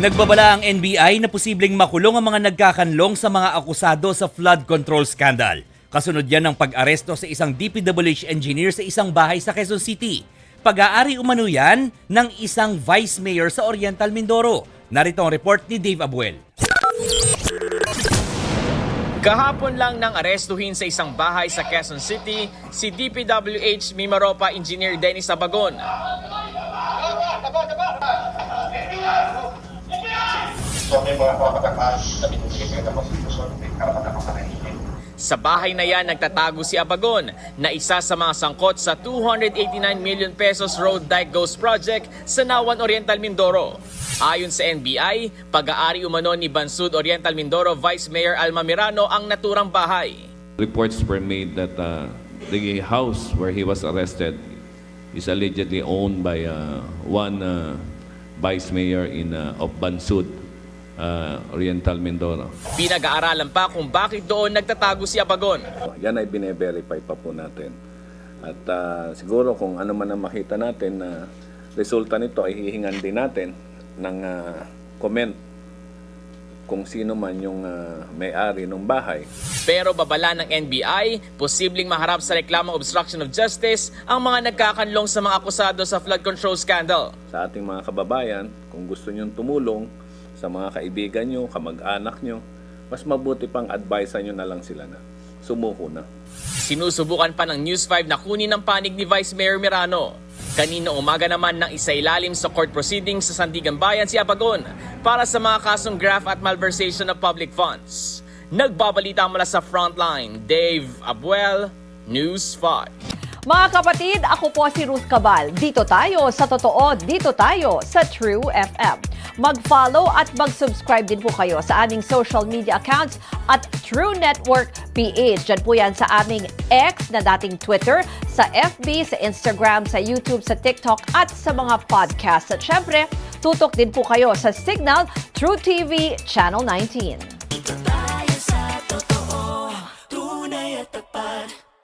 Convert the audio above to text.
Nagbabala ang NBI na posibleng makulong ang mga nagkakanlong sa mga akusado sa flood control scandal. Kasunod yan ng pag-aresto sa isang DPWH engineer sa isang bahay sa Quezon City. Pag-aari umano yan ng isang vice mayor sa Oriental Mindoro. Narito ang report ni Dave Abuel. Kahapon lang nang arestuhin sa isang bahay sa Quezon City si DPWH Mimaropa Engineer Dennis Abagon. So may mga kapatakas na binibigay sa ito konstitusyon may karapatan ng panahimik. Sa bahay na yan nagtatago si Abagon na isa sa mga sangkot sa 289 million pesos road dike ghost project sa Nawan Oriental Mindoro. Ayon sa NBI, pag-aari umano ni Bansud Oriental Mindoro Vice Mayor Alma Mirano ang naturang bahay. Reports were made that uh, the house where he was arrested is allegedly owned by uh, one uh, vice mayor in uh, of Bansud, uh, Oriental Mindoro. Pinag-aaralan pa kung bakit doon nagtatago si Abagon. Yan ay bine-verify pa po natin. At ah, siguro kung ano man ang makita natin na resulta nito ay hihingan din natin ng ah, comment kung sino man yung ah, may-ari ng bahay. Pero babala ng NBI, posibleng maharap sa reklamong obstruction of justice ang mga nagkakanlong sa mga akusado sa flood control scandal. Sa ating mga kababayan, kung gusto nyong tumulong sa mga kaibigan nyo, kamag-anak nyo, mas mabuti pang advise nyo na lang sila na sumuko na. Sinusubukan pa ng News 5 na kunin ang panig ni Vice Mayor Mirano. Kanina umaga naman ng isa ilalim sa court proceedings sa Sandigan Bayan si Abagon para sa mga kasong graft at malversation of public funds. Nagbabalita mula sa Frontline, Dave Abuel, News 5. Mga kapatid, ako po si Ruth Cabal. Dito tayo sa totoo, dito tayo sa True FM. Mag-follow at mag-subscribe din po kayo sa aming social media accounts at True Network PH. Diyan po yan sa aming X na dating Twitter, sa FB, sa Instagram, sa YouTube, sa TikTok at sa mga podcast. At syempre, tutok din po kayo sa Signal True TV Channel 19.